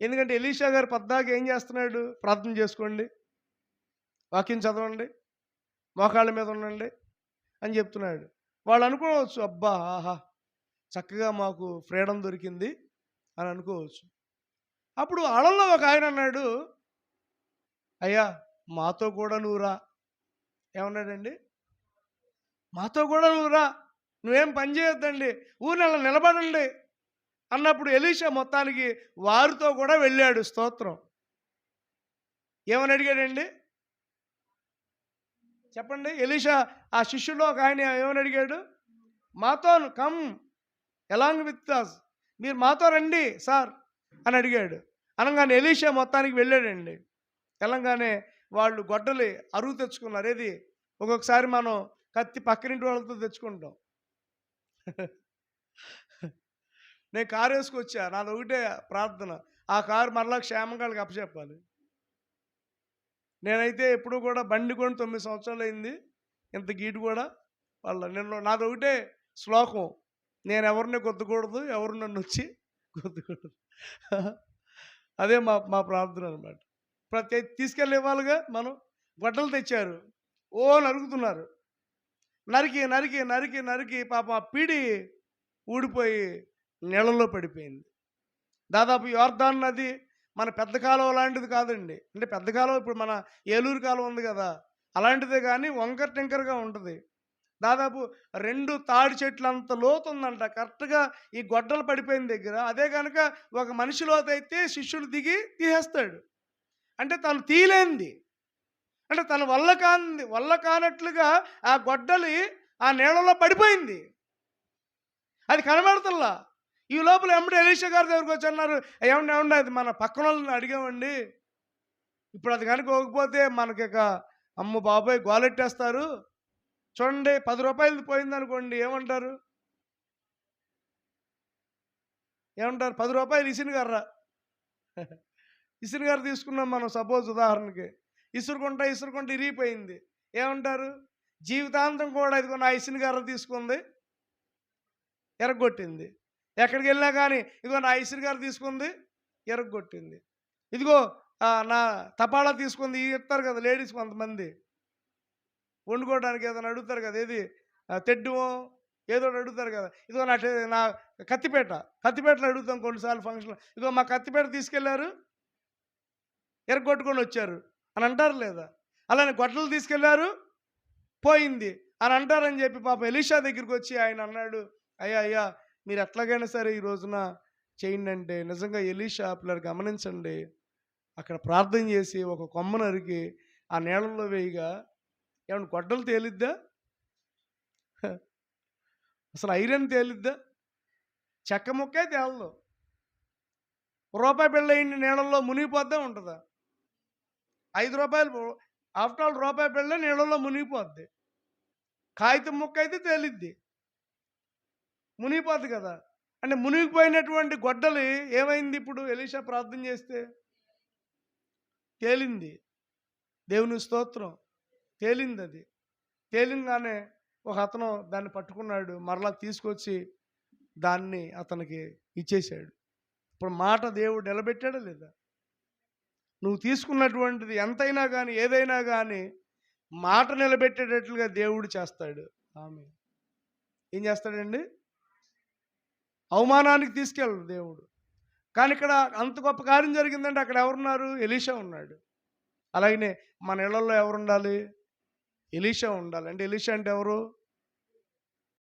ఎందుకంటే ఎలీషా గారు పద్దాక ఏం చేస్తున్నాడు? ప్రార్థన చేసుకోండి. వాక్యం చదవండి. మోకాళ్ళ మీద ఉండండి అని చెప్తున్నాడు. వాళ్ళు అనుకోవచ్చు అబ్బా ఆహా చక్కగా మాకు ఫ్రీడమ్ దొరికింది అని అనుకోవచ్చు. అప్పుడు అళల్లో ఒక ఆయన అన్నాడు అయ్యా మాతో కూడా నువ్వురా ఏమన్నాడండి? మాతో కూడా నువ్వురా నువ్వేం పని చేయొద్దండి. ఊరిని అలా నిలబడండి. అన్నప్పుడు ఎలీషా మొత్తానికి వారితో కూడా వెళ్ళాడు స్తోత్రం. ఏమని అడిగాడండి? చెప్పండి. ఎలీషా ఆ శిష్యులో ఒక ఆయన ఏమని అడిగాడు? మాతో కమ్ ఎలాంగ్ విత్ అస్ మీరు మాతో రండి సార్ అని అడిగాడు. అనగానే ఎలీషా మొత్తానికి వెళ్ళాడండి. వెళ్ళంగానే వాళ్ళు గొడ్డలి అరువు తెచ్చుకున్నారు. ఏది? ఒక్కొక్కసారి మనం కత్తి పక్కనింటి వాళ్ళతో తెచ్చుకుంటాం. నేను కారు వేసుకొచ్చా. నాది ఒకటే ప్రార్థన. ఆ కారు మరలా క్షేమంగా అప్పచెప్పాలి. నేనైతే ఎప్పుడు కూడా బండి కొని తొమ్మిది సంవత్సరాలు అయింది. ఇంత గీటు కూడా వాళ్ళ నేను నాది ఒకటే శ్లోకం. నేను ఎవరిని గుర్తకూడదు ఎవరు నన్ను వచ్చి కొద్దకూడదు అదే మా మా ప్రార్థన అనమాట ప్రతి తీసుకెళ్ళి ఇవ్వాలిగా మనం. గొడ్డలు తెచ్చారు. ఓ నరుకుతున్నారు నరికి నరికి నరికి నరికి పాపం ఆ పీడి ఊడిపోయి నీళ్ళలో పడిపోయింది. దాదాపు యోర్దాన్ నది మన పెద్ద కాలువ లాంటిది కాదండి. అంటే పెద్ద కాలువ ఇప్పుడు మన ఏలూరు కాలువ ఉంది కదా అలాంటిదే కానీ వంకర టింకర్గా ఉంటుంది. దాదాపు రెండు తాడి చెట్లు అంత లోతు ఉందంట కరెక్ట్గా ఈ గొడ్డలు పడిపోయిన దగ్గర అదే కనుక ఒక మనిషి లోతు అయితే శిష్యుడు దిగి తీసేస్తాడు. అంటే తను తీలేంది. అంటే తన వల్ల కాంది వల్ల కానట్లుగా ఆ గొడ్డలి ఆ నీళ్ళలో పడిపోయింది. అది కనబడతల్లా? ఈ లోపల ఎమ్మడి ఎలీషా గారి దగ్గరికి వచ్చి అన్నారు ఏమండి ఏమండి అది మన పక్కన వాళ్ళని అడిగామండి. ఇప్పుడు అది కనుక పోకపోతే మనకి ఇక అమ్మ బాబాయ్ గోలెట్టేస్తారు. చూడండి పది రూపాయలు పోయిందనుకోండి ఏమంటారు? ఏమంటారు? పది రూపాయలు ఇసిన గారా ఇసిన గారు తీసుకున్నాం మనం సపోజ్ ఉదాహరణకి. ఇసురుకుంటా ఇసురుకుంటా ఇరిగిపోయింది. ఏమంటారు? జీవితాంతం కూడా ఇదిగో నా ఇసిన గారు తీసుకుంది ఎరగొట్టింది. ఎక్కడికి వెళ్ళినా కానీ ఇదిగో నా ఐశ్వర్ గారు తీసుకుంది ఎరగొట్టింది. ఇదిగో నా తపాలా తీసుకుంది ఇస్తారు కదా లేడీస్ కొంతమంది. వండుకోవడానికి ఏదైనా అడుగుతారు కదా ఏది? తెడ్డుమో ఏదో ఒకటి అడుగుతారు కదా. ఇదిగో నా నా కత్తిపేట కత్తిపేటలో అడుగుతాం కొన్నిసార్లు ఫంక్షన్ ఇదిగో మా కత్తిపేట తీసుకెళ్ళారు ఎరగొట్టుకొని వచ్చారు. అని అంటారు లేదా? అలానే గొడ్డలు తీసుకెళ్ళారు పోయింది. అని అంటారని చెప్పి పాప ఎలీషా దగ్గరికి వచ్చి ఆయన అన్నాడు అయ్యా అయ్యా మీరు ఎట్లాగైనా సరే ఈ రోజున చేయండి అంటే నిజంగా ఎలీషా పిల్లలు గమనించండి. అక్కడ ప్రార్థన చేసి ఒక కొమ్మ నరికి ఆ నీళ్ళల్లో వేయగా ఏమన్నా గొడ్డలు తేలిద్దా? అసలు ఐరన్ తేలిద్దా? చెక్క ముక్కే తేలదు. రూపాయి బిళ్ళ అయింది నీళ్ళల్లో మునిగిపోద్దా ఉంటుందా? ఐదు రూపాయలు ఆఫ్టర్ ఆల్ రూపాయి పెళ్ళ నీళ్ళల్లో మునిగిపోద్ది. కాగితం ముక్క అయితే తేలిద్ది. మునిగిపోద్ది కదా. అంటే మునిగిపోయినటువంటి గొడ్డలి ఏమైంది ఇప్పుడు? ఎలీషా ప్రార్థన చేస్తే? తేలింది. దేవుని స్తోత్రం. తేలింది అది తేలింగానే ఒక అతను దాన్ని పట్టుకున్నాడు. మరలా తీసుకొచ్చి దాన్ని అతనికి ఇచ్చేశాడు. ఇప్పుడు మాట దేవుడు నిలబెట్టాడా లేదా? నువ్వు తీసుకున్నటువంటిది ఎంతైనా కానీ ఏదైనా కానీ మాట నిలబెట్టేటట్లుగా దేవుడు చేస్తాడు. ఆమె ఏం చేస్తాడండి? అవమానానికి తీసుకెళ్ళడు దేవుడు. కానీ ఇక్కడ అంత గొప్ప కార్యం జరిగిందంటే అక్కడ ఎవరున్నారు? ఎలీషా ఉన్నాడు. అలాగనే మన ఇళ్ళలో ఎవరు ఉండాలి ఎలీషా ఉండాలి. అంటే ఎలీషా అంటే ఎవరు?